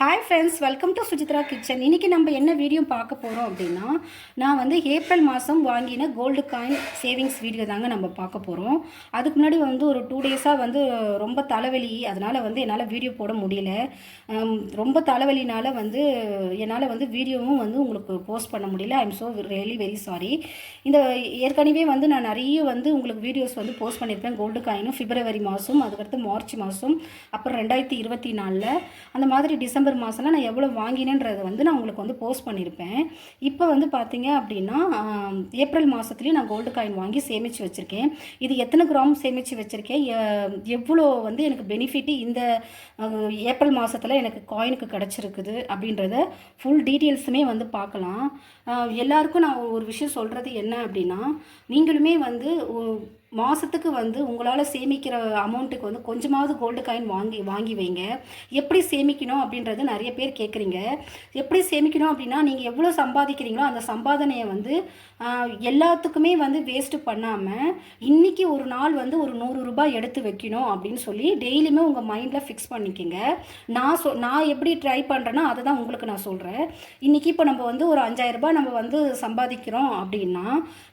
Hi friends welcome to Sujithra kitchen இன்றைக்கி நம்ம என்ன வீடியோ பார்க்க போகிறோம் அப்படின்னா நான் வந்து ஏப்ரல் மாதம் வாங்கின கோல்டு காயின் சேவிங்ஸ் வீடியோ தாங்க நம்ம பார்க்க போகிறோம் அதுக்கு முன்னாடி வந்து ஒரு டூ டேஸாக வந்து ரொம்ப தலைவலி அதனால் வந்து என்னால் வீடியோ போட முடியல. ரொம்ப தலைவலினால் வந்து என்னால் வந்து வீடியோவும் வந்து உங்களுக்கு போஸ்ட் பண்ண முடியல. I am so really very sorry இந்த ஏற்கனவே வந்து நான் நிறைய வந்து உங்களுக்கு வீடியோஸ் வந்து போஸ்ட் பண்ணியிருப்பேன். கோல்டு காயினும் பிப்ரவரி மாதம் அதுக்கடுத்து மார்ச் மாதம் அப்புறம் ரெண்டாயிரத்தி இருபத்தி நாலில். அந்த மாதிரி டிசம்பர் மாதம்லாம் நான் எவ்வளோ வாங்கினேன்றதை வந்து நான் உங்களுக்கு வந்து போஸ்ட் பண்ணியிருப்பேன் இப்போ வந்து பார்த்தீங்க அப்படின்னா ஏப்ரல் மாதத்துலேயும் நான் கோல்டு காயின் வாங்கி சேமித்து வச்சுருக்கேன். இது எத்தனை கிராம் சேமித்து வச்சுருக்கேன்? எவ்வளோ வந்து எனக்கு பெனிஃபிட் இந்த ஏப்ரல் மாதத்தில் எனக்கு காயினுக்கு கிடச்சிருக்குது அப்படின்றத ஃபுல் டீட்டெயில்ஸுமே வந்து பார்க்கலாம். எல்லாருக்கும் நான் ஒரு விஷயம் சொல்கிறது என்ன அப்படின்னா நீங்களுமே வந்து மாதத்துக்கு வந்து உங்களால் சேமிக்கிற அமௌண்ட்டுக்கு வந்து கொஞ்சமாவது கோல்டு காயின் வாங்கி வாங்கி வைங்க. எப்படி சேமிக்கணும் அப்படின்றது நிறைய பேர் கேட்குறீங்க எப்படி சேமிக்கணும் அப்படின்னா நீங்கள் எவ்வளோ சம்பாதிக்கிறீங்களோ அந்த சம்பாதனையை வந்து எல்லாத்துக்குமே வந்து வேஸ்ட்டு பண்ணாமல் இன்றைக்கி ஒரு நாள் வந்து ஒரு நூறு ரூபாய் எடுத்து வைக்கணும் அப்படின்னு சொல்லி டெய்லியுமே உங்கள் மைண்டில் ஃபிக்ஸ் பண்ணிக்கோங்க. நான் சொ நான் எப்படி ட்ரை பண்ணுறேன்னா அதை தான் உங்களுக்கு நான் சொல்கிறேன் இன்றைக்கி இப்போ நம்ம வந்து ஒரு 5000 ரூபாய் நம்ம வந்து சம்பாதிக்கிறோம் அப்படின்னா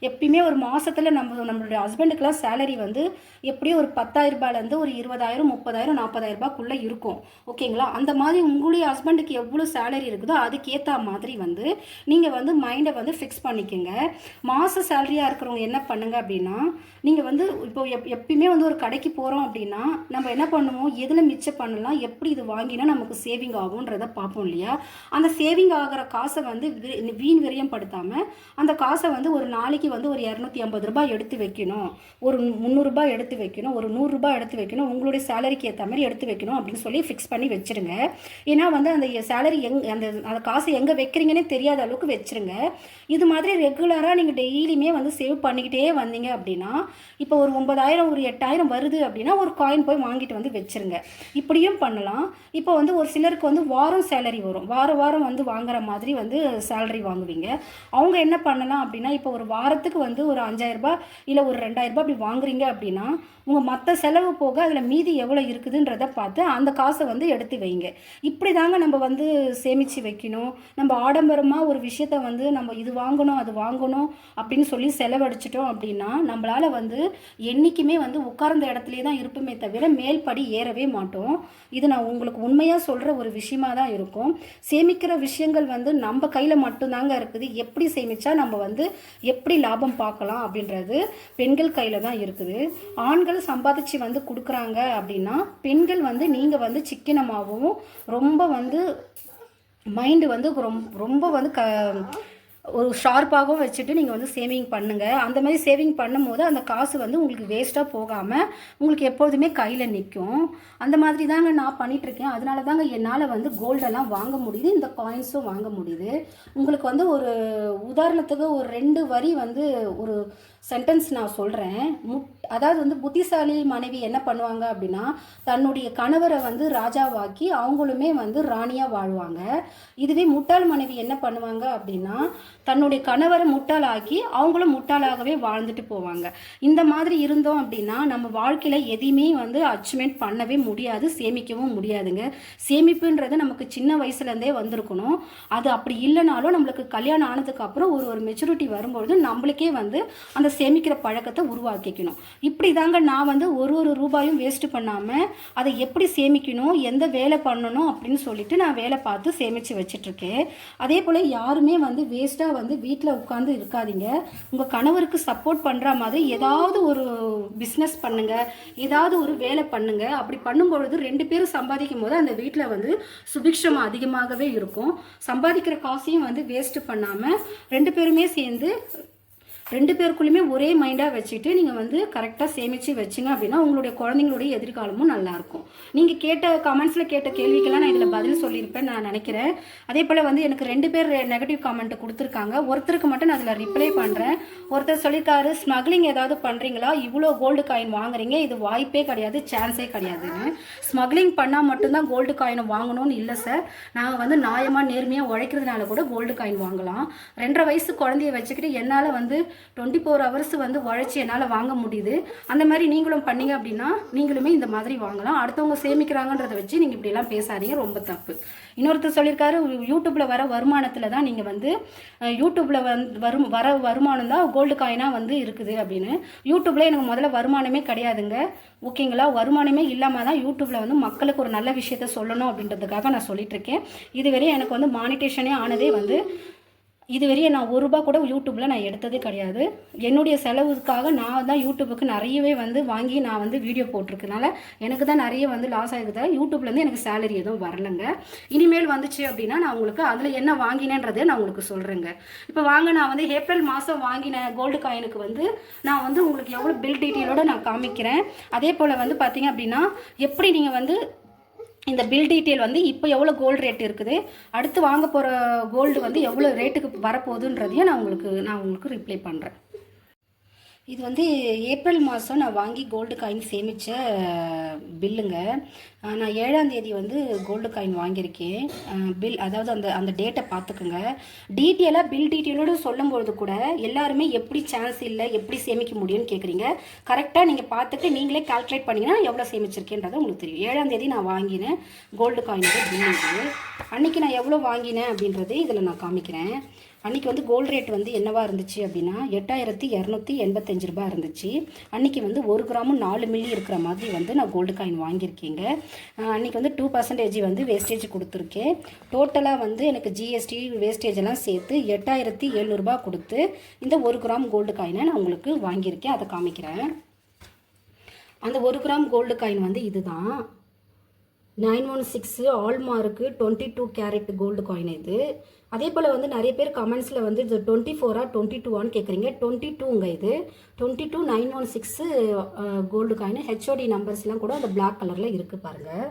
எப்பயுமே ஒரு மாதத்தில் நம்ம நம்மளுடைய ஹஸ்பண்டுக்கெலாம் சேலரி வந்து எப்படியும் ஒரு பத்தாயிரரூபாலேருந்து ஒரு இருபதாயிரம் முப்பதாயிரம் நாற்பதாயிரரூபாக்குள்ளே இருக்கும். ஓகேங்களா அந்த மாதிரி உங்களுடைய ஹஸ்பண்டுக்கு எவ்வளோ சேலரி இருக்குதோ அதுக்கேற்ற மாதிரி வந்து நீங்கள் வந்து மைண்டை வந்து ஃபிக்ஸ் பண்ணிக்கோங்க. மாத சேலரியாக இருக்கிறவங்க என்ன பண்ணுங்க அப்படின்னா நீங்கள் வந்து இப்போ எப் எப்பயுமே வந்து ஒரு கடைக்கு போகிறோம் அப்படின்னா நம்ம என்ன பண்ணுவோம் எதில் மிச்சம் பண்ணலாம் எப்படி இது வாங்கினா நமக்கு சேவிங் ஆகுன்றத பார்ப்போம் இல்லையா? அந்த சேவிங் ஆகிற காசை வந்து வீண் விரயம் படுத்தாமல் அந்த காசை வந்து ஒரு நாளைக்கு வந்து ஒரு இரநூத்தி ஐம்பது ரூபாய் எடுத்து வைக்கணும். ஒரு முந்நூறுரூபா எடுத்து வைக்கணும் ஒரு நூறுரூபா எடுத்து வைக்கணும் உங்களுடைய சேலரிக்கு ஏற்ற மாதிரி எடுத்து வைக்கணும் அப்படின்னு சொல்லி ஃபிக்ஸ் பண்ணி வச்சிருங்க. ஏன்னா வந்து அந்த சேலரி எங் அந்த அந்த காசு எங்கே வைக்கிறீங்கன்னே தெரியாத அளவுக்கு வச்சிருங்க. இது மாதிரி ரெகுலராக நீங்கள் டெய்லியுமே வந்து சேவ் பண்ணிக்கிட்டே வந்தீங்க அப்படின்னா இப்போ ஒரு ஒன்பதாயிரம் ஒரு எட்டாயிரம் வருது அப்படின்னா ஒரு காயின் போய் வாங்கிட்டு வந்து வச்சிருங்க. இப்படியும் பண்ணலாம். இப்போ வந்து ஒரு சிலருக்கு வந்து வாரம் சேலரி வரும். வார வாரம் வந்து வாங்குற மாதிரி வந்து சேலரி வாங்குவீங்க. அவங்க என்ன பண்ணலாம் அப்படின்னா இப்போ ஒரு வாரத்துக்கு வந்து ஒரு அஞ்சாயிரரூபா இல்லை ஒரு 2000 ரூபாய் அப்படி வாங்குறீங்க அப்படின்னா உங்கள் மற்ற செலவு போக அதில் மீதி எவ்வளோ இருக்குதுன்றத பார்த்து அந்த காசை வந்து எடுத்து வைங்க. இப்படி தாங்க நம்ம வந்து சேமித்து வைக்கணும். நம்ம ஆடம்பரமாக ஒரு விஷயத்த வந்து நம்ம இது வாங்கணும் அது வாங்கணும் அப்படின்னு சொல்லி செலவழிச்சிட்டோம் அப்படின்னா நம்மளால் வந்து என்றைக்குமே வந்து உட்கார்ந்த இடத்துலே தான் இருப்போமே தவிர மேல்படி ஏறவே மாட்டோம். இது நான் உங்களுக்கு உண்மையாக சொல்கிற ஒரு விஷயமா தான் இருக்கும். சேமிக்கிற விஷயங்கள் வந்து நம்ம கையில் மட்டும்தாங்க இருக்குது. எப்படி சேமித்தா நம்ம வந்து எப்படி லாபம் பார்க்கலாம் அப்படின்றது பெண்கள் கையில் தான் இருக்குது. ஆண்கள் சம்பாதிச்சு வந்து கொடுக்குறாங்க அப்படின்னா பெண்கள் வந்து நீங்கள் வந்து சிக்கனமாகவும் ரொம்ப வந்து மைண்டு வந்து ரொம்ப ரொம்ப வந்து க ஒரு ஷார்ப்பாகவும் வச்சுட்டு நீங்கள் வந்து சேவிங் பண்ணுங்கள் அந்த மாதிரி சேவிங் பண்ணும்போது அந்த காசு வந்து உங்களுக்கு வேஸ்ட்டாக போகாமல் உங்களுக்கு எப்பொழுதுமே கையில் நிற்கும் அந்த மாதிரி தாங்க நான் பண்ணிகிட்ருக்கேன் இருக்கேன் அதனால தாங்க என்னால் வந்து கோல்டெல்லாம் வாங்க முடியுது இந்த காயின்ஸும் வாங்க முடியுது. உங்களுக்கு வந்து ஒரு உதாரணத்துக்கு ஒரு ரெண்டு வரி வந்து ஒரு சென்டென்ஸ் நான் சொல்கிறேன் முட் அதாவது வந்து புத்திசாலி மனைவி என்ன பண்ணுவாங்க அப்படின்னா தன்னுடைய கணவரை வந்து ராஜாவாக்கி அவங்களுமே வந்து ராணியாக வாழ்வாங்க. இதுவே முட்டாள் மனைவி என்ன பண்ணுவாங்க அப்படின்னா தன்னுடைய கணவரை முட்டாளாக்கி அவங்களும் முட்டாளாகவே வாழ்ந்துட்டு போவாங்க. இந்த மாதிரி இருந்தோம் அப்படின்னா நம்ம வாழ்க்கையில் எதையுமே வந்து அச்சீவ்மெண்ட் பண்ணவே முடியாது சேமிக்கவும் முடியாதுங்க. சேமிப்புன்றது நமக்கு சின்ன வயசுலேருந்தே வந்திருக்கணும். அது அப்படி இல்லைனாலும் நம்மளுக்கு கல்யாணம் ஆனதுக்கு அப்புறம் ஒரு ஒரு மெச்சூரிட்டி வரும்பொழுது நம்மளுக்கே வந்து அந்த சேமிக்கிற பழக்கத்தை உருவாக்கிக்கணும். இப்படி தாங்க நான் வந்து ஒரு ஒரு ரூபாயும் வேஸ்ட்டு பண்ணாமல் அதை எப்படி சேமிக்கணும் எந்த வேலை பண்ணணும் அப்படின்னு சொல்லிட்டு நான் வேலை பார்த்து சேமித்து வச்சிட்ருக்கேன். அதே போல் யாருமே வந்து வேஸ்ட்டாக வந்து வீட்டில் உட்காந்து இருக்காதீங்க. உங்கள் கணவருக்கு சப்போர்ட் பண்ணுற மாதிரி ஏதாவது ஒரு பிஸ்னஸ் பண்ணுங்கள் ஏதாவது ஒரு வேலை பண்ணுங்கள் அப்படி பண்ணும்பொழுது ரெண்டு பேரும் சம்பாதிக்கும் போது அந்த வீட்டில் வந்து சுபிக்ஷம் அதிகமாகவே இருக்கும். சம்பாதிக்கிற காசையும் வந்து வேஸ்ட்டு பண்ணாமல் ரெண்டு பேருமே சேர்ந்து ரெண்டு பேருக்குள்ளேயுமே ஒரே மைண்டாக வச்சுட்டு நீங்கள் வந்து கரெக்டாக சேமித்து வச்சிங்க அப்படின்னா உங்களுடைய குழந்தைங்களுடைய எதிர்காலமும் நல்லாயிருக்கும் நீங்கள் கேட்ட கமெண்ட்ஸில் கேட்ட கேள்விக்கெல்லாம் நான் இதில் பதில் சொல்லியிருப்பேன் நான் நினைக்கிறேன். அதே போல் வந்து எனக்கு ரெண்டு பேர் நெகட்டிவ் கமெண்ட் கொடுத்துருக்காங்க. ஒருத்தருக்கு மட்டும் நான் அதில் ரிப்ளை பண்ணுறேன் ஒருத்தர் சொல்லியிருக்காரு ஸ்மக்லிங் ஏதாவது பண்ணுறீங்களா இவ்வளோ கோல்டு காயின் வாங்குறீங்க. இது வாய்ப்பே கிடையாது சான்ஸே கிடையாதுன்னு. ஸ்மக்லிங் பண்ணால் மட்டும்தான் கோல்டு காயினை வாங்கணும்னு இல்லை சார் நாங்கள் வந்து நியாயமாக நேர்மையாக உழைக்கிறதுனால கூட கோல்டு காயின் வாங்கலாம். ரெண்டரை வயசு குழந்தைய வச்சுக்கிட்டு என்னால் வந்து டுவெண்ட்டி ஃபோர் ஹவர்ஸ் வந்து உழைச்சி என்னால் வாங்க முடியுது. அந்த மாதிரி நீங்களும் பண்ணீங்க அப்படின்னா நீங்களுமே இந்த மாதிரி வாங்கலாம். அடுத்தவங்க சேமிக்கிறாங்கன்றதை வச்சு நீங்கள் இப்படிலாம் பேசாதீங்க. ரொம்ப தப்பு. இன்னொருத்தர் சொல்லியிருக்காரு யூடியூப்பில் வர வருமானத்தில் தான் நீங்கள் வந்து யூடியூப்பில் வந்து வரும் வர வருமானம் தான் கோல்டு காயினாக வந்து இருக்குது அப்படின்னு. யூடியூப்பில் எனக்கு முதல்ல வருமானமே கிடையாதுங்க. ஓகேங்களா? வருமானமே இல்லாமல் தான் யூடியூப்பில் வந்து மக்களுக்கு ஒரு நல்ல விஷயத்த சொல்லணும் அப்படின்றதுக்காக நான் சொல்லிட்டு இருக்கேன். இதுவரை எனக்கு வந்து மானிட்டேஷனே ஆனதே வந்து இதுவரையும் நான் ஒரு ரூபா கூட யூடியூப்பில் நான் எடுத்ததே கிடையாது. என்னுடைய செலவுக்காக நான் தான் யூடியூபுக்கு நிறையவே வந்து வாங்கி நான் வந்து வீடியோ போட்டிருக்கனால எனக்கு தான் நிறைய வந்து லாஸ் ஆகிருக்குது யூடியூப்லேருந்து எனக்கு சேலரி எதுவும் வரலைங்க. இனிமேல் வந்துச்சு அப்படின்னா நான் உங்களுக்கு அதில் என்ன வாங்கினேன்றதை நான் உங்களுக்கு சொல்கிறேங்க இப்போ வாங்க நான் வந்து ஏப்ரல் மாதம் வாங்கின கோல்டு காயினுக்கு வந்து நான் வந்து உங்களுக்கு எவ்வளோ பில் டீட்டெயிலோடு நான் காமிக்கிறேன். அதே போல் வந்து பார்த்தீங்க அப்படின்னா எப்படி நீங்கள் வந்து இந்த பில் டீட்டெயில் வந்து இப்போ எவ்வளோ கோல்டு ரேட் இருக்குது? அடுத்து வாங்க போகிற கோல்டு வந்து எவ்வளோ ரேட்டுக்கு வரப்போகுதுன்றதையும் நான் உங்களுக்கு நான் உங்களுக்கு ரிப்ளை பண்ணுறேன் இது வந்து ஏப்ரல் மாதம் நான் வாங்கி கோல்டு காயின் சேமித்த பில்லுங்க நான் ஏழாம் தேதி வந்து கோல்டு காயின் வாங்கியிருக்கேன். பில் அதாவது அந்த அந்த டேட்டை பார்த்துக்குங்க. டீட்டெயிலாக பில் டீட்டெயிலோடு சொல்லும்பொழுது கூட எல்லாருமே எப்படி சான்ஸ் இல்லை எப்படி சேமிக்க முடியும்னு கேட்குறீங்க கரெக்டாக நீங்கள் பார்த்துட்டு நீங்களே கால்குலேட் பண்ணிங்கன்னா எவ்வளோ சேமிச்சிருக்கேன்றது உங்களுக்கு தெரியும். ஏழாம் தேதி நான் வாங்கினேன் கோல்டு காயினோட பில் இது. அன்றைக்கி நான் எவ்வளோ வாங்கினேன் அப்படின்றது இதில் நான் காமிக்கிறேன். அன்றைக்கி வந்து கோல்டு ரேட் வந்து என்னவா இருந்துச்சு அப்படின்னா எட்டாயிரத்தி இரநூத்தி எண்பத்தஞ்சு ரூபாய் இருந்துச்சு. அன்றைக்கி வந்து ஒரு கிராமும் நாலு மில்லி இருக்கிற மாதிரி வந்து நான் கோல்டு காயின் வாங்கியிருக்கேங்க. அன்றைக்கி வந்து டூ பர்சன்டேஜ் வந்து வேஸ்டேஜ் கொடுத்துருக்கேன். டோட்டலாக வந்து எனக்கு ஜிஎஸ்டி வேஸ்டேஜ் எல்லாம் சேர்த்து எட்டாயிரத்தி எழுநூறுபா கொடுத்து இந்த ஒரு கிராம் கோல்டு காயினை நான் உங்களுக்கு வாங்கியிருக்கேன் அதை காமிக்கிறேன். அந்த ஒரு கிராம் கோல்டு காயின் வந்து இதுதான். Nine one six hallmark twenty two carat gold coin இது. அதே போல் வந்து நிறைய பேர் கமெண்ட்ஸில் வந்து இது டுவெண்ட்டி ஃபோரா டுவெண்ட்டி டூவான்னு கேட்குறீங்க டுவெண்ட்டி டூங்க இது twenty two nine one six gold coin HOD நம்பர்ஸ்லாம் கூட அந்த பிளாக் கலரில் இருக்குது பாருங்கள்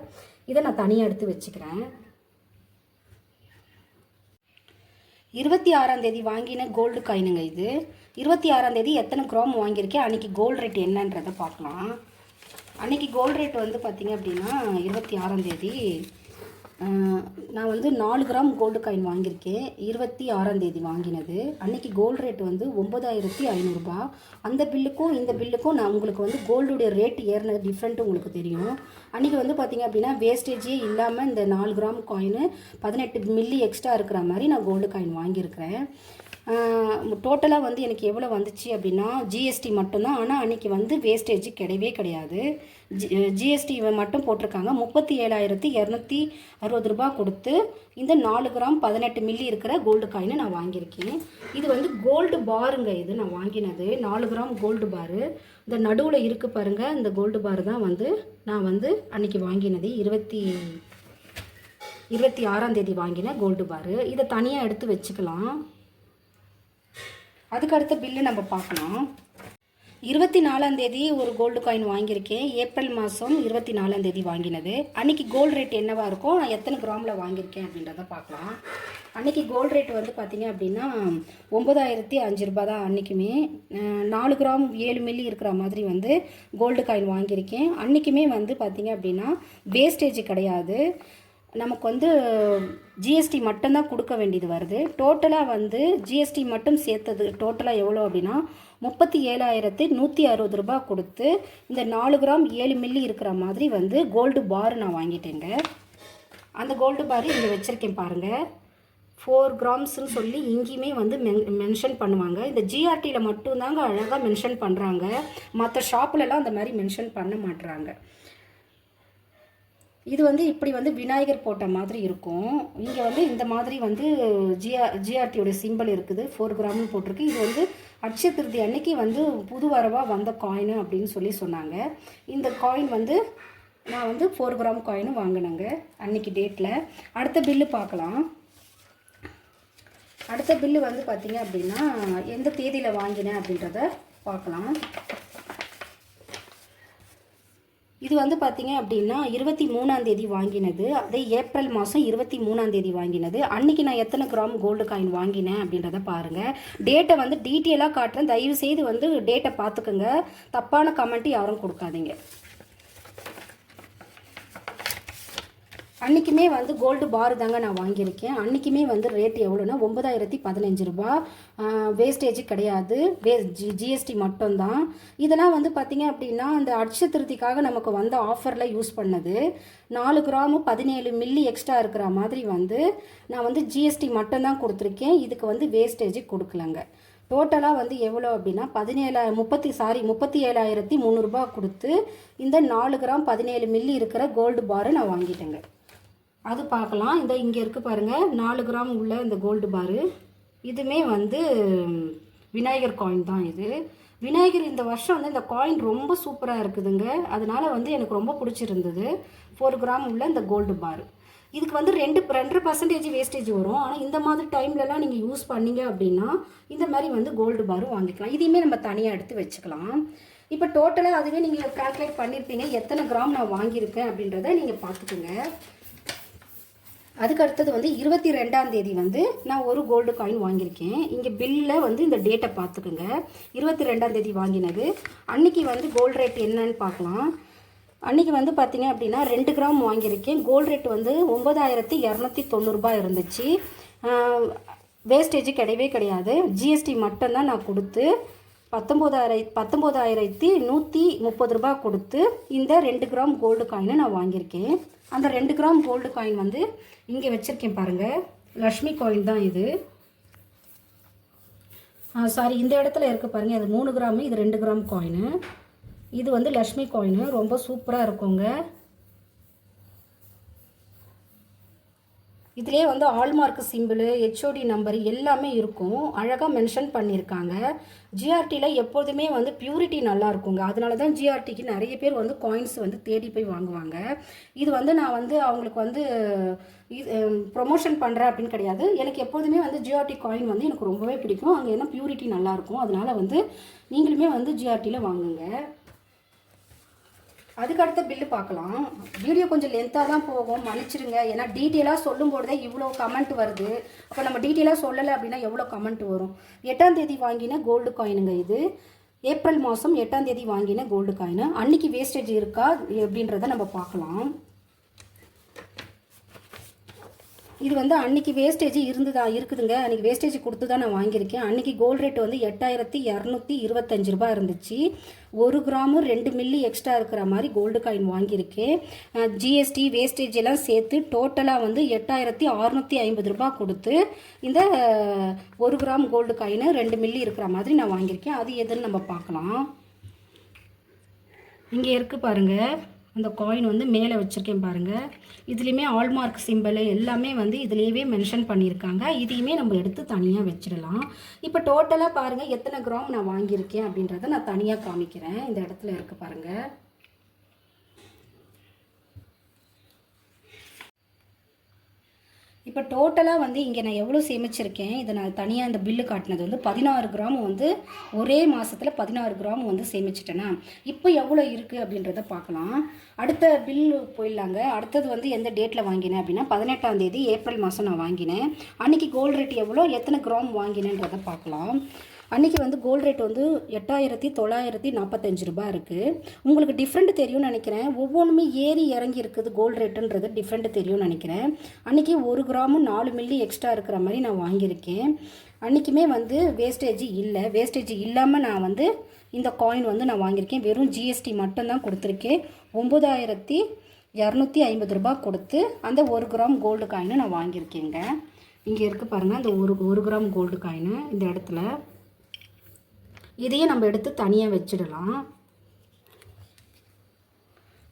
இதை நான் தனியாக எடுத்து வச்சுக்கிறேன். இருபத்தி ஆறாம் தேதி வாங்கின கோல்டு காயினுங்க இது. இருபத்தி ஆறாம் தேதி எத்தனை கிராம் வாங்கியிருக்கேன்? அன்றைக்கி கோல்டு ரேட் என்னன்றதை பார்க்கலாம். அன்றைக்கி கோல்டு ரேட் வந்து பார்த்திங்க அப்படின்னா இருபத்தி ஆறாம் தேதி நான் வந்து நாலு கிராம் கோல்டு காயின் வாங்கியிருக்கேன். இருபத்தி ஆறாம் தேதி வாங்கினது. அன்றைக்கி கோல்டு ரேட் வந்து ஒம்பதாயிரத்தி ஐநூறுரூபா அந்த பில்லுக்கும் இந்த பில்லுக்கும் நான் உங்களுக்கு வந்து கோல்டுடைய ரேட் ஏறின டிஃப்ரெண்ட்டு உங்களுக்கு தெரியும். அன்றைக்கி வந்து பார்த்திங்க அப்படின்னா வேஸ்டேஜே இல்லாமல் இந்த நாலு கிராம் காயின் பதினெட்டு மில்லி எக்ஸ்ட்ரா இருக்கிற மாதிரி நான் கோல்டு காயின் வாங்கியிருக்கிறேன். டோட்டலாக வந்து எனக்கு எவ்வளோ வந்துச்சு அப்படின்னா ஜிஎஸ்டி மட்டும்தான். ஆனால் அன்றைக்கி வந்து வேஸ்டேஜ் கிடையவே கிடையாது. ஜி ஜிஎஸ்டி மட்டும் போட்டிருக்காங்க. முப்பத்தி ஏழாயிரத்தி இரநூத்தி அறுபது ரூபாய் கொடுத்து இந்த நாலு கிராம் பதினெட்டு மில்லி இருக்கிற கோல்டு காயினை நான் வாங்கியிருக்கேன். இது வந்து கோல்டு பாருங்க இது நான் வாங்கினது. நாலு கிராம் கோல்டு பாரு இந்த நடுவில் இருக்குது பாருங்கள் இந்த கோல்டு பார் தான் வந்து நான் வந்து அன்றைக்கி வாங்கினது. இருபத்தி இருபத்தி ஆறாம் தேதி வாங்கின கோல்டு பாரு இதை தனியாக எடுத்து வச்சுக்கலாம். அதுக்கு அடுத்த பில்லு நம்ம பார்க்கலாம். இருபத்தி நாலாந்தேதி ஒரு கோல்டு காயின் வாங்கியிருக்கேன். ஏப்ரல் மாதம் இருபத்தி நாலாந்தேதி வாங்கினது. அன்றைக்கி கோல்டு ரேட் என்னவாக இருக்கும் நான் எத்தனை கிராமில் வாங்கியிருக்கேன் அப்படின்றத பார்க்கலாம். அன்றைக்கி கோல்டு ரேட் வந்து பார்த்திங்க அப்படின்னா ஒம்பதாயிரத்தி அஞ்சு ரூபா தான் அன்றைக்குமே நாலு கிராம் ஏழு மில்லி இருக்கிற மாதிரி வந்து கோல்டு காயின் வாங்கியிருக்கேன். அன்றைக்குமே வந்து பார்த்திங்க அப்படின்னா வேஸ்டேஜ் கிடையாது. நமக்கு வந்து ஜிஎஸ்டி மட்டும்தான் கொடுக்க வேண்டியது வருது. டோட்டலாக வந்து ஜிஎஸ்டி மட்டும் சேர்த்தது டோட்டலாக எவ்வளோ அப்படின்னா முப்பத்தி ஏழாயிரத்தி நூற்றி அறுபது ரூபாய் கொடுத்து இந்த நாலு கிராம் ஏழு மில்லி இருக்கிற மாதிரி வந்து கோல்டு பார் நான் வாங்கிட்டேங்க. அந்த கோல்டு பார் இங்கே வச்சுருக்கேன் பாருங்கள் ஃபோர் கிராம்ஸ்னு சொல்லி இங்கேயுமே வந்து மென் மென்ஷன் பண்ணுவாங்க. இந்த ஜிஆர்டியில் மட்டும்தாங்க அழகாக மென்ஷன் பண்ணுறாங்க மற்ற ஷாப்புலலாம் அந்த மாதிரி மென்ஷன் பண்ண மாட்டுறாங்க இது வந்து இப்படி வந்து விநாயகர் போட்ட மாதிரி இருக்கும். இங்கே வந்து இந்த மாதிரி வந்து ஜிஆர் ஜிஆர்டியோட சிம்பிள் இருக்குது. ஃபோர் கிராம்னு போட்டிருக்கு. இது வந்து அட்சய திருதி அன்னைக்கு வந்து புது வரவாக வந்த காயின் அப்படின்னு சொல்லி சொன்னாங்க. இந்த காயின் வந்து நான் வந்து ஃபோர் கிராம் காயினும் வாங்கினேங்க. அன்னைக்கு டேட்டில் அடுத்த பில்லு பார்க்கலாம். அடுத்த பில்லு வந்து பார்த்தீங்க அப்படின்னா எந்த தேதியில் வாங்கினேன் அப்படின்றத பார்க்கலாம். இது வந்து பார்த்தீங்க அப்படின்னா இருபத்தி மூணாந்தேதி வாங்கினது. அதே ஏப்ரல் மாதம் இருபத்தி மூணாந்தேதி வாங்கினது. அன்னைக்கு நான் எத்தனை கிராம் கோல்டு காயின் வாங்கினேன் அப்படின்றத பாருங்கள் டேட்டை வந்து டீட்டெயிலாக காட்டுறேன். தயவுசெய்து வந்து டேட்டை பார்த்துக்குங்க. தப்பான கமெண்ட்டு யாரும் கொடுக்காதீங்க. அன்றைக்குமே வந்து கோல்டு பார் தாங்க நான் வாங்கியிருக்கேன். அன்றைக்குமே வந்து ரேட் எவ்வளோன்னா ஒன்பதாயிரத்தி பதினஞ்சு ரூபா. வேஸ்டேஜ் கிடையாது. வே ஜி ஜிஎஸ்டி மட்டும்தான். இதெல்லாம் வந்து பார்த்திங்க அப்படின்னா அந்த அட்ச திருத்திக்காக நமக்கு வந்த ஆஃபரில் யூஸ் பண்ணது. நாலு கிராமு பதினேழு மில்லி எக்ஸ்ட்ரா இருக்கிற மாதிரி வந்து நான் வந்து ஜிஎஸ்டி மட்டும்தான் கொடுத்துருக்கேன். இதுக்கு வந்து வேஸ்டேஜ் கொடுக்கலங்க. டோட்டலாக வந்து எவ்வளோ அப்படின்னா பதினேழா முப்பத்தி சாரி முப்பத்தி ஏழாயிரத்தி முந்நூறுரூபா கொடுத்து இந்த நாலு கிராம் பதினேழு மில்லி இருக்கிற கோல்டு பாரை நான் வாங்கிட்டேங்க. அது பார்க்கலாம். இந்த இங்கே இருக்குது பாருங்கள் நாலு கிராம் உள்ள இந்த கோல்டு பாரு இதுவுமே வந்து விநாயகர் காயின் தான் இது. விநாயகர் இந்த வருஷம் வந்து இந்த காயின் ரொம்ப சூப்பராக இருக்குதுங்க. அதனால் வந்து எனக்கு ரொம்ப பிடிச்சிருந்தது. ஃபோர் கிராம் உள்ள இந்த கோல்டு பார் இதுக்கு வந்து ரெண்டு ரெண்டரை பர்சன்டேஜ் வேஸ்டேஜ் வரும். ஆனால் இந்த மாதிரி டைம்லலாம் நீங்கள் யூஸ் பண்ணீங்க அப்படின்னா இந்த மாதிரி வந்து கோல்டு பாரும் வாங்கிக்கலாம். இதையுமே நம்ம தனியாக எடுத்து வச்சுக்கலாம். இப்போ டோட்டலாக அதுவே நீங்கள் கால்குலேட் பண்ணியிருப்பீங்க எத்தனை கிராம் நான் வாங்கியிருக்கேன் அப்படின்றத நீங்கள் பார்த்துக்குங்க. அதுக்கு அடுத்தது வந்து இருபத்தி ரெண்டாம் தேதி வந்து நான் ஒரு கோல்டு காயின் வாங்கியிருக்கேன். இங்கே பில்லில் வந்து இந்த டேட்டை பார்த்துக்குங்க. இருபத்தி ரெண்டாம் தேதி வாங்கினது. அன்னைக்கு வந்து கோல்டு ரேட் என்னன்னு பார்க்கலாம். அன்றைக்கி வந்து பார்த்தீங்க அப்படின்னா ரெண்டு கிராம் வாங்கியிருக்கேன். கோல்டு ரேட் வந்து ஒம்பதாயிரத்தி இரநூத்தி தொண்ணூறுபா இருந்துச்சு. வேஸ்டேஜ் கிடையவே கிடையாது. ஜிஎஸ்டி மட்டும்தான் நான் கொடுத்து பத்தொம்போதாயிர பத்தொம்போதாயிரத்தி நூற்றி முப்பது ரூபா கொடுத்து இந்த ரெண்டு கிராம் கோல்டு காயினை நான் வாங்கியிருக்கேன். அந்த ரெண்டு கிராம் கோல்டு காயின் வந்து இங்கே வச்சுருக்கேன் பாருங்கள் லக்ஷ்மி காயின் தான் இது. சாரி இந்த இடத்துல இருக்க பாருங்கள் அது மூணு கிராமு இது ரெண்டு கிராம் காயினு இது வந்து லக்ஷ்மி காயினு ரொம்ப சூப்பராக இருக்குங்க. இதுலேயே வந்து ஆல்மார்க் சிம்பிள் ஹெச்ஓடி நம்பர் எல்லாமே இருக்கும். அழகாக மென்ஷன் பண்ணியிருக்காங்க ஜிஆர்டியில் எப்போதுமே வந்து பியூரிட்டி நல்லா இருக்குங்க. அதனால தான் ஜிஆர்டிக்கு நிறைய பேர் வந்து காயின்ஸ் வந்து தேடி போய் வாங்குவாங்க. இது வந்து நான் வந்து அவங்களுக்கு வந்து ப்ரொமோஷன் பண்ணுறேன் அப்படின்னு கிடையாது. எனக்கு எப்போதுமே வந்து ஜிஆர்டி காயின் வந்து எனக்கு ரொம்பவே பிடிக்கும். அங்கே என்ன பியூரிட்டி நல்லாயிருக்கும் அதனால வந்து நீங்களுமே வந்து ஜிஆர்டியில் வாங்குங்க. அதுக்கு அடுத்த பில்லு பார்க்கலாம். வீடியோ கொஞ்சம் லென்த்தாக தான் போகும். மன்னிச்சிருங்க ஏன்னா டீட்டெயிலாக சொல்லும்போது தான் இவ்வளோ கமெண்ட் வருது. அப்போ நம்ம டீட்டெயிலாக சொல்லலை அப்படின்னா எவ்வளோ கமெண்ட் வரும்? எட்டாம் தேதி வாங்கின கோல்டு காயினுங்க இது. ஏப்ரல் மாதம் எட்டாம் தேதி வாங்கின கோல்டு காயின் அன்னைக்கு வேஸ்டேஜ் இருக்கா? எப்படின்றத நம்ம பார்க்கலாம். இது வந்து அன்னைக்கு வேஸ்டேஜ் இருந்துதா இருக்குதுங்க. அன்னைக்கு வேஸ்டேஜ் கொடுத்து தான் நான் வாங்கியிருக்கேன். அன்னைக்கு கோல்ட் ரேட் வந்து எட்டாயிரத்தி இரநூத்தி இருபத்தஞ்சு ரூபாய் இருந்துச்சு. ஒரு கிராமும் ரெண்டு மில்லி எக்ஸ்ட்ரா இருக்கிற மாதிரி கோல்டு காயின் வாங்கியிருக்கேன். ஜிஎஸ்டி வேஸ்டேஜ் எல்லாம் சேர்த்து டோட்டலாக வந்து எட்டாயிரத்தி அறுநூற்றி ஐம்பது ரூபாய் கொடுத்து இந்த ஒரு கிராம் கோல்டு காயினு ரெண்டு மில்லி இருக்கிற மாதிரி நான் வாங்கியிருக்கேன். அது எதுன்னு நம்ம பார்க்கலாம். இங்கே இருக்குது பாருங்கள் அந்த காயின் வந்து மேலே வச்சுருக்கேன் பாருங்கள் இதுலேயுமே ஆல்மார்க் சிம்பிள் எல்லாமே வந்து இதுலேயே மென்ஷன் பண்ணியிருக்காங்க. இதையுமே நம்ம எடுத்து தனியாக வச்சிடலாம். இப்போ டோட்டலாக பாருங்கள் எத்தனை கிராம் நான் வாங்கியிருக்கேன் அப்படின்றத நான் தனியாக காமிக்கிறேன். இந்த இடத்துல இருக்குது பாருங்கள் இப்போ டோட்டலாக வந்து இங்கே நான் எவ்வளோ சேமிச்சிருக்கேன்? இதை நான் தனியாக இந்த பில்லு காட்டினது வந்து பதினாறு கிராம் வந்து ஒரே மாதத்தில் பதினாறு கிராம் வந்து சேமிச்சிட்டேனா? இப்போ எவ்வளோ இருக்குது அப்படின்றத பார்க்கலாம். அடுத்த பில்லு போயிடலாங்க. அடுத்தது வந்து எந்த டேட்டில் வாங்கினேன் அப்படின்னா பதினெட்டாம் தேதி ஏப்ரல் மாதம் நான் வாங்கினேன். அன்றைக்கி கோல்டு ரேட் எவ்வளோ எத்தனை கிராம் வாங்கினேன்றதை பார்க்கலாம். அன்றைக்கி வந்து கோல்டு ரேட் வந்து எட்டாயிரத்தி தொள்ளாயிரத்தி நாற்பத்தஞ்சு ரூபாய் இருக்குது உங்களுக்கு டிஃப்ரெண்ட் தெரியும்னு நினைக்கிறேன். ஒவ்வொன்றுமே ஏறி இறங்கி இருக்குது கோல்டு ரேட்டுன்றது டிஃப்ரெண்ட் தெரியும்னு நினைக்கிறேன். அன்றைக்கி ஒரு கிராமும் நாலு மில்லி எக்ஸ்ட்ரா இருக்கிற மாதிரி நான் வாங்கியிருக்கேன். அன்றைக்குமே வந்து வேஸ்டேஜ் இல்லை. வேஸ்டேஜ் இல்லாமல் நான் வந்து இந்த காயின் வந்து நான் வாங்கியிருக்கேன். வெறும் ஜிஎஸ்டி மட்டும்தான் கொடுத்துருக்கேன். ஒம்பதாயிரத்தி இரநூத்தி ஐம்பது ரூபாய் கொடுத்து அந்த ஒரு கிராம் கோல்டு காயினை நான் வாங்கியிருக்கேங்க. இங்கே இருக்குது பாருங்கள் அந்த ஒரு ஒரு கிராம் கோல்டு காயினு இந்த இடத்துல. இதையே நம்ம எடுத்து தனியாக வச்சிடலாம்.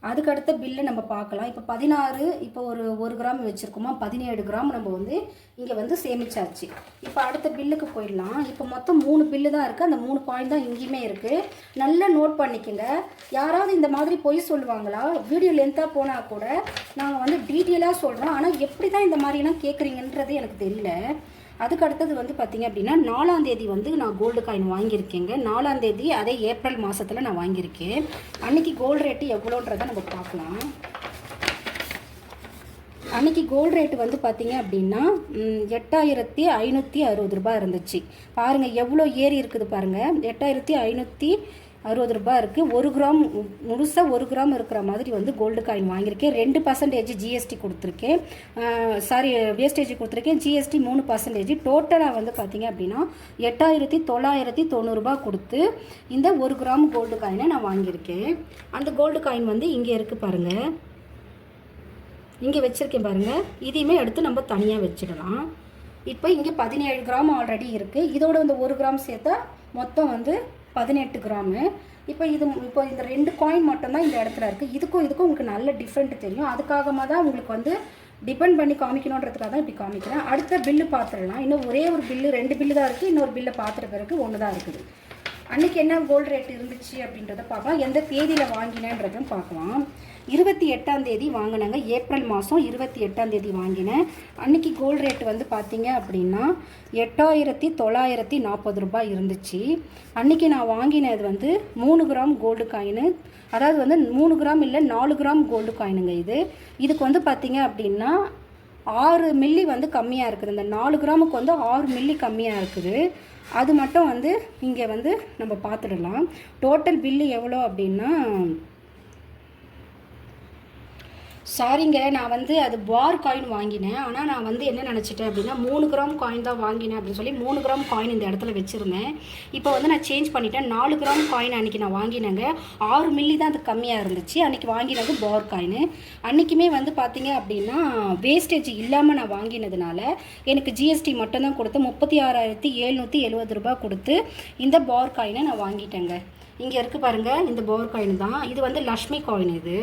அதுக்கு அடுத்த பில்லை நம்ம பார்க்கலாம். இப்போ பதினாறு இப்போ ஒரு ஒரு கிராம் வச்சுருக்கோமா? பதினேழு கிராம் நம்ம வந்து இங்கே வந்து சேமிச்சாச்சு. இப்போ அடுத்த பில்லுக்கு போயிடலாம். இப்போ மொத்தம் மூணு பில்லு தான் இருக்குது அந்த மூணு பாயிண்ட் தான் இங்கேயுமே இருக்குது நல்லா நோட் பண்ணிக்கோங்க. யாராவது இந்த மாதிரி பொய் சொல்லுவாங்களா? வீடியோ லென்த்தாக போனால் கூட நாங்கள் வந்து டீட்டெயிலாக சொல்கிறோம் ஆனால் எப்படி தான் இந்த மாதிரிலாம் கேட்குறீங்கன்றது எனக்கு தெரியல. அதுக்கு அடுத்தது வந்து பார்த்தீங்க அப்படின்னா நாலாம் தேதி வந்து நான் கோல்டு காயின் வாங்கியிருக்கேங்க. நாலாம் தேதி அதே ஏப்ரல் மாதத்தில் நான் வாங்கியிருக்கேன். அன்னைக்கு கோல்டு ரேட்டு எவ்வளோன்றதை நம்ம பார்க்கலாம். அன்னைக்கு கோல்டு ரேட்டு வந்து பார்த்தீங்க அப்படின்னா எட்டாயிரத்தி ஐநூற்றி அறுபது ரூபாய் இருந்துச்சு. பாருங்கள் எவ்வளோ ஏறி இருக்குது பாருங்கள் எட்டாயிரத்தி ஐநூற்றி அறுபது ரூபாய் இருக்குது ஒரு கிராம் முழுசாக ஒரு கிராம் இருக்கிற மாதிரி வந்து கோல்டு காயின் வாங்கியிருக்கேன். ரெண்டு பர்சன்டேஜ் ஜிஎஸ்டி கொடுத்துருக்கேன். சாரி வேஸ்டேஜ் கொடுத்துருக்கேன். ஜிஎஸ்டி மூணு பர்சன்டேஜ் டோட்டலாக வந்து பார்த்தீங்க அப்படின்னா எட்டாயிரத்தி தொள்ளாயிரத்தி தொண்ணூறுரூபா கொடுத்து இந்த ஒரு கிராம் கோல்டு காயினை நான் வாங்கியிருக்கேன். அந்த கோல்டு காயின் வந்து இங்கே இருக்குது பாருங்கள் இங்கே வச்சுருக்கேன் பாருங்கள் இதையுமே எடுத்து நம்ம தனியாக வச்சிடலாம். இப்போ இங்கே பதினேழு கிராம் ஆல்ரெடி இருக்குது இதோட இந்த ஒரு கிராம் சேர்த்தா மொத்தம் வந்து பதினெட்டு கிராமு. இப்போ இது இப்போ இந்த ரெண்டு காயின் மட்டும்தான் இந்த இடத்துல இருக்குது இதுக்கும் இதுக்கும் உங்களுக்கு நல்ல டிஃப்ரெண்ட் தெரியும். அதுக்காகமாக தான் உங்களுக்கு வந்து டிபெண்ட் பண்ணி காமிக்கணுன்றதுக்காக தான் இப்படி காமிக்கிறேன். அடுத்த பில்லு பார்த்துடலாம் இன்னும் ஒரே ஒரு பில்லு ரெண்டு பில்லு தான் இருக்குது இன்னொரு பில்லை பார்த்துட்டு பிறகு ஒன்று தான் இருக்குது. அன்றைக்கி என்ன கோல்டு ரேட் இருந்துச்சு அப்படின்றத பார்க்கலாம். எந்த தேதியில் வாங்கினேன்றதும் பார்க்கலாம். இருபத்தி எட்டாம் தேதி வாங்கினாங்க. ஏப்ரல் மாதம் இருபத்தி எட்டாம் தேதி வாங்கினேன். அன்றைக்கி கோல்டு ரேட் வந்து பார்த்தீங்க அப்படின்னா எட்டாயிரத்தி தொள்ளாயிரத்தி நாற்பது ரூபாய் இருந்துச்சு. அன்றைக்கி நான் வாங்கினது வந்து மூணு கிராம் கோல்டு காயின் அதாவது வந்து மூணு கிராம் இல்லை நாலு கிராம் கோல்டு காயினுங்க இது. இதுக்கு வந்து பார்த்தீங்க அப்படின்னா ஆறு மில்லி வந்து கம்மியாக இருக்குது. இந்த நாலு கிராமுக்கு வந்து ஆறு மில்லி கம்மியாக இருக்குது. அது மட்டும் வந்து இங்கே வந்து நம்ம பார்த்துடலாம். டோட்டல் பில்லு எவ்வளோ அப்படின்னா சாரிங்க நான் வந்து அது பார் காயின் வாங்கினேன். ஆனால் நான் வந்து என்ன நினச்சிட்டேன் அப்படின்னா மூணு கிராம் காயின் தான் வாங்கினேன் அப்படின்னு சொல்லி மூணு கிராம் காயின் இந்த இடத்துல வச்சுருந்தேன். இப்போ வந்து நான் சேஞ்ச் பண்ணிட்டேன். நாலு கிராம் காயின் அன்றைக்கி நான் வாங்கினேங்க. ஆறு மில்லி தான் அது கம்மியாக இருந்துச்சு. அன்றைக்கி வாங்கினது பார் காயின் அன்றைக்குமே வந்து பார்த்தீங்க அப்படின்னா வேஸ்டேஜ் இல்லாமல் நான் வாங்கினதுனால எனக்கு ஜிஎஸ்டி மட்டும்தான் கொடுத்து முப்பத்தி ஆறாயிரத்தி எழுநூற்றி எழுபது ரூபாய் கொடுத்து இந்த பார் காயினை நான் வாங்கிட்டேங்க. இங்கே இருக்குது பாருங்கள் இந்த போர் காயின் தான். இது வந்து லக்ஷ்மி காயின் இது.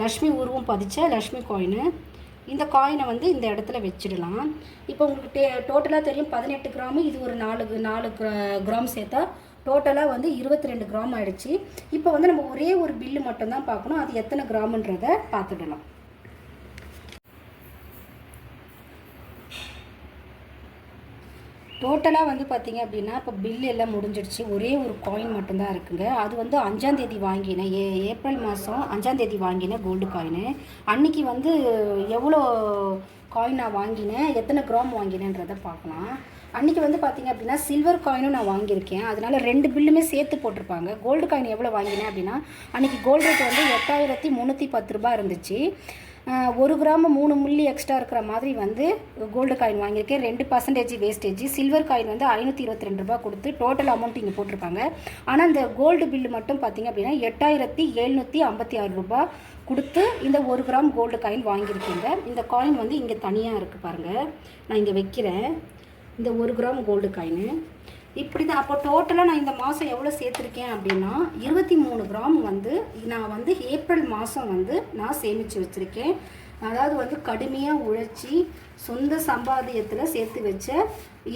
லக்ஷ்மி உருவம் பதிச்ச லக்ஷ்மி காயினு இந்த காயினை வந்து இந்த இடத்துல வச்சிடலாம். இப்போ உங்களுக்கு டே டோட்டலாக தெரியும் பதினெட்டு கிராமு இது ஒரு நாலு நாலு கிராம் சேர்த்தா டோட்டலாக வந்து இருபத்தி ரெண்டு கிராம் ஆயிடுச்சு. இப்போ வந்து நம்ம ஒரே ஒரு பில்லு மட்டும்தான் பார்க்கணும். அது எத்தனை கிராமுன்றதை பார்த்துடலாம். டோட்டலாக வந்து பார்த்தீங்க அப்படின்னா இப்போ பில் எல்லாம் முடிஞ்சிடுச்சு. ஒரே ஒரு காயின் மட்டும்தான் இருக்குங்க. அது வந்து அஞ்சாந்தேதி வாங்கினேன் ஏ ஏப்ரல் மாதம் அஞ்சாந்தேதி வாங்கினேன் கோல்டு காயினு அன்றைக்கி வந்து எவ்வளோ காயின் நான் வாங்கினேன் எத்தனை கிராம் வாங்கினேன்றதை பார்க்கலாம். அன்றைக்கி வந்து பார்த்தீங்க அப்படின்னா சில்வர் காயினும் நான் வாங்கியிருக்கேன். அதனால் ரெண்டு பில்லுமே சேர்த்து போட்டிருப்பாங்க. கோல்டு காயின் எவ்வளோ வாங்கினேன் அப்படின்னா அன்றைக்கி கோல்டு ரேட் வந்து எட்டாயிரத்தி முந்நூற்றி பத்து ரூபா இருந்துச்சு. ஒரு கிராம் மூணு முள்ளி எக்ஸ்ட்ரா இருக்கிற மாதிரி வந்து கோல்டு காயின் வாங்கியிருக்கேன். ரெண்டு பர்சன்டேஜ் வேஸ்டேஜ் சில்வர் காயின் வந்து ஐநூற்றி இருபத்தி ரெண்டு ரூபா கொடுத்து டோட்டல் அமௌண்ட் இங்கே போட்டிருக்காங்க. ஆனால் இந்த கோல்டு பில்லு மட்டும் பார்த்தீங்க அப்படின்னா எட்டாயிரத்தி எழுநூற்றி ஐம்பத்தி ஆறு ரூபா கொடுத்து இந்த ஒரு கிராம் கோல்டு காயின் வாங்கியிருக்கீங்க. இந்த காயின் வந்து இங்கே தனியாக இருக்குது பாருங்கள் நான் இங்கே வைக்கிறேன். இந்த ஒரு கிராம் கோல்டு காயின் இப்படி தான் அப்போ டோட்டலாக நான் இந்த மாதம் எவ்வளோ சேர்த்துருக்கேன் அப்படின்னா இருபத்தி மூணு கிராம் வந்து நான் வந்து ஏப்ரல் மாதம் வந்து நான் சேமித்து வச்சுருக்கேன். அதாவது வந்து கடுமையாக உழைச்சி சொந்த சம்பாதியத்தில் சேர்த்து வச்ச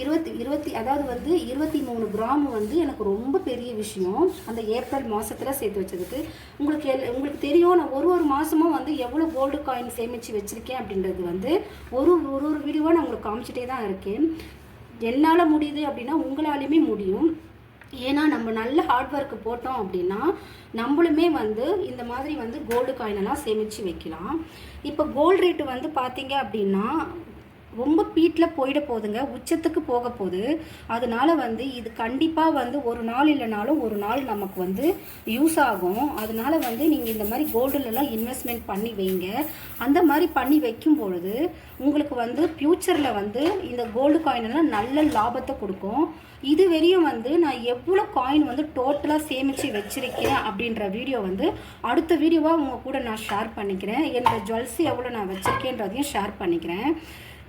இருபத்தி இருபத்தி அதாவது வந்து இருபத்தி மூணு கிராம் வந்து எனக்கு ரொம்ப பெரிய விஷயம். அந்த ஏப்ரல் மாதத்தில் சேர்த்து வச்சதுக்கு. உங்களுக்கு எல் உங்களுக்கு தெரியும் நான் ஒரு ஒரு மாதமும் வந்து எவ்வளோ கோல்டு காயின் சேமித்து வச்சுருக்கேன் அப்படின்றது வந்து ஒரு ஒரு ஒரு வீடியோவாக நான் உங்களுக்கு காமிச்சிட்டே தான் இருக்கேன். என்னால் முடியுது அப்படின்னா உங்களாலையுமே முடியும். ஏன்னா நம்ம நல்ல ஹார்ட் ஒர்க் போட்டோம் அப்படின்னா நம்மளுமே வந்து இந்த மாதிரி வந்து கோல்டு காயினெல்லாம் சேமித்து வைக்கலாம். இப்போ கோல்டு ரேட்டு வந்து பார்த்தீங்க அப்படின்னா ரொம்ப பீட்டில் போயிட போகுதுங்க. உச்சத்துக்கு போக போகுது. அதனால வந்து இது கண்டிப்பாக வந்து ஒரு நாள் இல்லைனாலும் ஒரு நாள் நமக்கு வந்து யூஸ் ஆகும். அதனால வந்து நீங்கள் இந்த மாதிரி கோல்டுலலாம் இன்வெஸ்ட்மெண்ட் பண்ணி வைங்க. அந்த மாதிரி பண்ணி வைக்கும் பொழுது உங்களுக்கு வந்து ஃப்யூச்சரில் வந்து இந்த கோல்டு காயினெல்லாம் நல்ல லாபத்தை கொடுக்கும். இது வரையும் வந்து நான் எவ்வளோ காயின் வந்து டோட்டலாக சேமித்து வச்சுருக்கேன் அப்படின்ற வீடியோ வந்து அடுத்த வீடியோவாக உங்கள் கூட நான் ஷேர் பண்ணிக்கிறேன். என்னோட ஜுவல்ஸ் எவ்வளோ நான் வச்சுருக்கேன்றதையும் ஷேர் பண்ணிக்கிறேன்.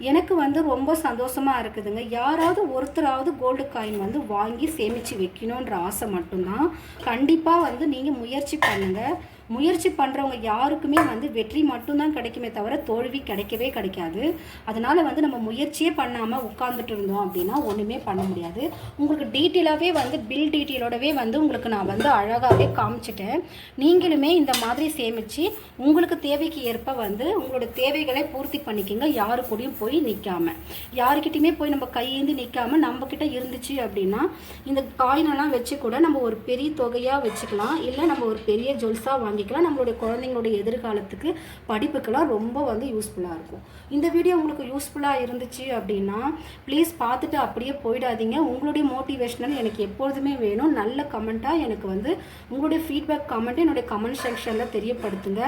எனக்கு வந்து ரொம்ப சந்தோஷமாக இருக்குதுங்க. யாராவது ஒருத்தராவது கோல்டு காயின் வந்து வாங்கி சேமித்து வைக்கணுன்ற ஆசை மட்டும்தான். கண்டிப்பாக வந்து நீங்கள் முயற்சி பண்ணுங்கள் முயற்சி பண்ணுறவங்க யாருக்குமே வந்து வெற்றி மட்டும்தான் கிடைக்குமே தவிர தோல்வி கிடைக்கவே கிடைக்காது. அதனால் வந்து நம்ம முயற்சியே பண்ணாமல் உட்காந்துட்டு இருந்தோம் அப்படின்னா ஒன்றுமே பண்ண முடியாது. உங்களுக்கு டீட்டெயிலாகவே வந்து பில் டீட்டெயிலோடவே வந்து உங்களுக்கு நான் வந்து அழகாகவே காமிச்சிட்டேன். நீங்களுமே இந்த மாதிரி சேமித்து உங்களுக்கு தேவைக்கு ஏற்ப வந்து உங்களோட தேவைகளை பூர்த்தி பண்ணிக்கோங்க. யாரு கூடயும் போய் நிற்காம யாருக்கிட்டையுமே போய் நம்ம கையேந்தி நிற்காம நம்மக்கிட்ட இருந்துச்சு அப்படின்னா இந்த காயினெல்லாம் வச்சு கூட நம்ம ஒரு பெரிய தொகையாக வச்சுக்கலாம். இல்லை நம்ம ஒரு பெரிய ஜொல்ஸாக வாங்கி வாங்கிக்கலாம். நம்மளுடைய குழந்தைங்களுடைய எதிர்காலத்துக்கு படிப்புக்கெல்லாம் ரொம்ப வந்து யூஸ்ஃபுல்லாக இருக்கும். இந்த வீடியோ உங்களுக்கு யூஸ்ஃபுல்லாக இருந்துச்சு அப்படின்னா ப்ளீஸ் பார்த்துட்டு அப்படியே போயிடாதீங்க. உங்களுடைய மோட்டிவேஷனல் எனக்கு எப்பொழுதுமே வேணும். நல்ல கமெண்ட்டாக எனக்கு வந்து உங்களுடைய ஃபீட்பேக் கமெண்ட்டு என்னுடைய கமெண்ட் செக்ஷனில் தெரியப்படுத்துங்க.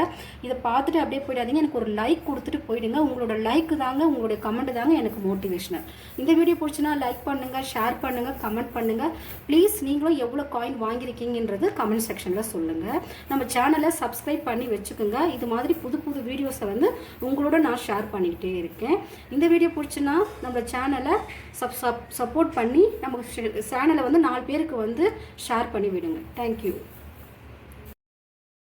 இதை பார்த்துட்டு அப்படியே போயிடாதீங்க. எனக்கு ஒரு லைக் கொடுத்துட்டு போயிடுங்க. உங்களோட லைக் தாங்க உங்களுடைய கமெண்ட் தாங்க எனக்கு மோட்டிவேஷனல் இந்த வீடியோ பிடிச்சினா லைக் பண்ணுங்கள் ஷேர் பண்ணுங்கள் கமெண்ட் பண்ணுங்கள் ப்ளீஸ் நீங்களும் எவ்வளோ காயின் வாங்கியிருக்கீங்கன்றது கமெண்ட் செக்ஷனில் சொல்லுங்கள் நம்ம சேனல் சப்ஸ்கிரைப் பண்ணி வச்சுக்கோங்க. இது மாதிரி புது புது வீடியோஸை வந்து உங்களோட நான் ஷேர் பண்ணிக்கிட்டே இருக்கேன். இந்த வீடியோ பிடிச்சுன்னா நம்ம சேனலை சப் சப் சப்போர்ட் பண்ணி நம்ம சேனலை வந்து நாலு பேருக்கு வந்து ஷேர் பண்ணி விடுங்க தேங்க்யூ